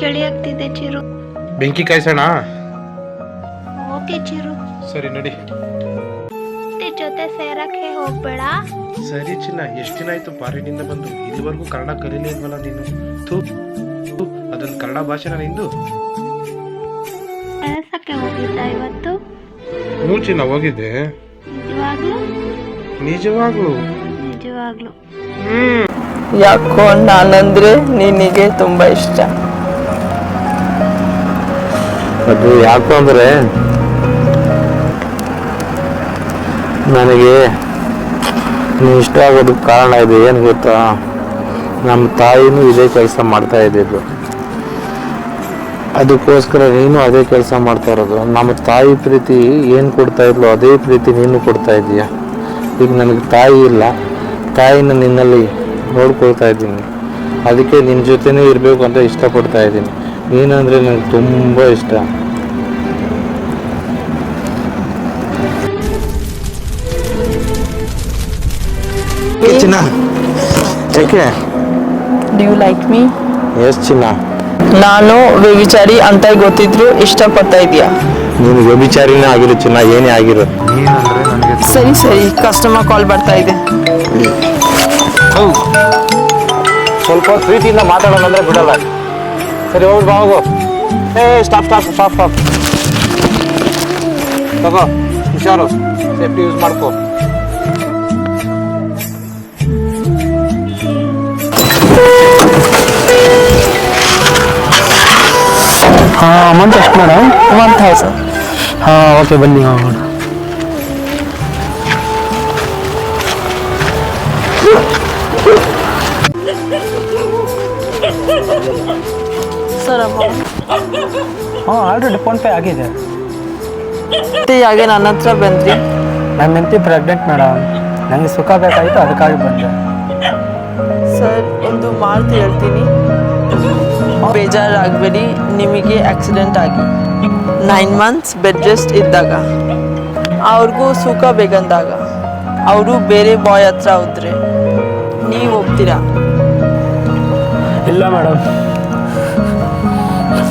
ಇದೆ ಚಿರು. ಬೆಂಕಿ ಕಾಯಿಸೋಣ? ಓಕೆ ಚಿರು. ಸರಿ ನಡಿ. ಜೊತೆ ಸೇರಕ್ಕೆ ಹೋಗ್ಬೇಡ. ಸರಿ ಚಿನ್ನ ಎಷ್ಟು ದಿನ ಆಯ್ತು ಫಾರಿನಿಂದ ಬಂದು? ಇಲ್ಲಿವರೆಗೂ ಕನ್ನಡ ಕಲೀಲೇ ಇಲ್ವಲ್ಲ ನೀನು? ಥೂ ಥೂ, ಅದೊಂದು ಕನ್ನಡ ಭಾಷೆನ ನಿಂದು ಕೆಲಸಕ್ಕೆ ಹೋಗಿದ್ದ ಇವತ್ತು? ಹ್ಞೂ ಚಿನ್ನ ಹೋಗಿದ್ದೆ. ನಿಜವಾಗ್ಲೂ? ನಿಜವಾಗ್ಲು. ನಿಜವಾಗ್ಲೂ. ಹ್ಮ್. ಯಾಕೋ ನಾನಂದ್ರೆ ನಿನಗೆ ತುಂಬಾ ಇಷ್ಟ. ಅದು ಯಾಕೋ ಅಂದರೆ ನನಗೆ ನೀನು ಇಷ್ಟ ಆಗೋದಕ್ಕೆ ಕಾರಣ ಇದೆ ಏನು ಗೊತ್ತಾ? ನಮ್ಮ ತಾಯಿನೂ ಇದೇ ಕೆಲಸ ಮಾಡ್ತಾ ಇದ್ದಿದ್ದು. ಅದಕ್ಕೋಸ್ಕರ ನೀನು ಅದೇ ಕೆಲಸ ಮಾಡ್ತಾ ಇರೋದು. ನಮ್ಮ ತಾಯಿ ಪ್ರೀತಿ ಏನು ಕೊಡ್ತಾ ಇದ್ಲು ಅದೇ ಪ್ರೀತಿ ನೀನು ಕೊಡ್ತಾ ಇದೀಯ ಈಗ ನನಗೆ ತಾಯಿ ಇಲ್ಲ. ತಾಯಿನ ನಿನ್ನಲ್ಲಿ ನೋಡ್ಕೊಳ್ತಾ ಇದ್ದೀನಿ. ಅದಕ್ಕೆ ನಿನ್ನ ಜೊತೆನೇ ಇರಬೇಕು ಅಂತ ಇಷ್ಟಪಡ್ತಾ ಇದ್ದೀನಿ. ನೀನಂದರೆ ನನಗೆ ತುಂಬ ಇಷ್ಟ. ಚಿನ್ನ. ಏಕೆ do you like me yes ಚಿನ್ನ. ನಾನು ವ್ಯಭಿಚಾರಿ ಅಂತ ಗೊತ್ತಿದ್ರು ಇಷ್ಟಪಡ್ತಾ ಇದೀಯಾ ನೀನು ವ್ಯಭಿಚಾರಿನೇ ಆಗಿರು ಚಿನ್ನ ಏನೇ ಆಗಿರು. ಸರಿ ಸರಿ ಕಸ್ಟಮರ್ ಕಾಲ್ ಬರ್ತಾ ಇದೆ. ಸ್ವಲ್ಪ ಪ್ರೀತಿಯಿಂದ ಮಾತಾಡೋಣ ಅಂದ್ರೆ ಬಿಡಲ್ಲ. ಸರಿ ಹೋಗಿ ಬಾ ಹೋಗು ಏ ಸ್ಟಾಪ್ ಸ್ಟಾಪ್ ಸ್ಟಾಪ್ ಸ್ಟಾಪ್ ತಗೋ ಹುಷಾರು ಸೇಫ್ಟಿ ಯೂಸ್ ಮಾಡ್ಕೋ ಹಾಂ ಅಮೌಂಟ್ ಎಷ್ಟು ಮೇಡಮ್ ಒನ್ ಥೌಸಂಡ್ ಹಾಂ ಓಕೆ ಬನ್ನಿ ಹೋಗೋಣ ಹಾಂ ಆಲ್ರೆಡಿ ಫೋನ್ಪೇ ಆಗಿದೆ. ಹಾಗೆ ನನ್ನ ಹತ್ರ ಬಂದ್ರಿ. ನನ್ನ ಹೆಂಡತಿ ಪ್ರೆಗ್ನೆಂಟ್ ಮೇಡಮ್ ನನಗೆ ಸುಖ ಬೇಕಾಯಿತು ಅದಕ್ಕಾಗಿ ಬಂದೆ. ಸರ್ ಒಂದು ಮಾತು ಹೇಳ್ತೀನಿ. ಬೇಜಾರಾಗಬೇಡಿ ನಿಮಗೆ ಆಕ್ಸಿಡೆಂಟ್ ಆಗಿ. ನೈನ್ ಮಂತ್ಸ್ ಬೆಡ್ ರೆಸ್ಟ್ ಇದ್ದಾಗ. ಅವ್ರಿಗೂ ಸುಖ ಬೇಕಂದಾಗ. ಅವರು ಬೇರೆ ಬಾಯ್ ಹತ್ರ ಹೋದ್ರೆ ನೀವು ಹೋಗ್ತೀರಾ ಇಲ್ಲ ಮೇಡಮ್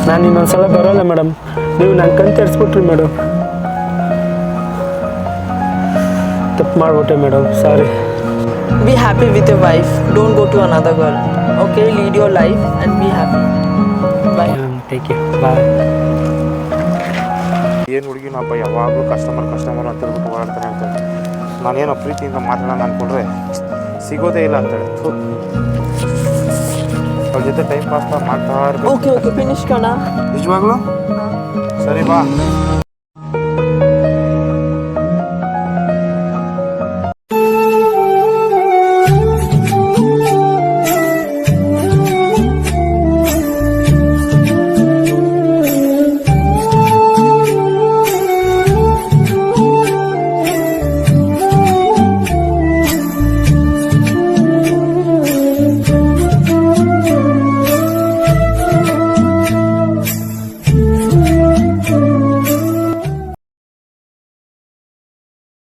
ನಾನು ಇನ್ನೊಂದ್ಸಲ ಬರೋಲ್ಲ ಮೇಡಮ್. ನೀವು ನನ್ನ ಕಣ್ ತೆರೆಸ್ಬಿಟ್ರಿ ಮೇಡಮ್. ತಪ್ಪು ಮಾಡ್ಬಿಟ್ಟೆ madam sorry. Be happy with your wife don't go to another girl okay lead your life and be happy bye take you bye ಏನು ಹುಡುಗಿನಪ್ಪ ಯಾವಾಗಲೂ ಕಸ್ಟಮರ್ ಕಸ್ಟಮರ್ ಅಂತ ಹೇಳ್ಬಿಟ್ಟು ಓಡಾಡ್ತಾನೆ ಅಂತ ನಾನೇನೋ ಪ್ರೀತಿಯಿಂದ ಮಾತಾಡೋಣ ಅಂದ್ಕೊಂಡ್ರೆ ಸಿಗೋದೇ ಇಲ್ಲ ಅಂತೇಳಿ. ಅವ್ರ ಜೊತೆ ಟೈಮ್ ಪಾಸ್ ಮಾಡ್ತಾ ಇರ್ಬೇಕು Okay, okay, finish Kana. ನಿಜವಾಗ್ಲು ಸರಿ ಬಾ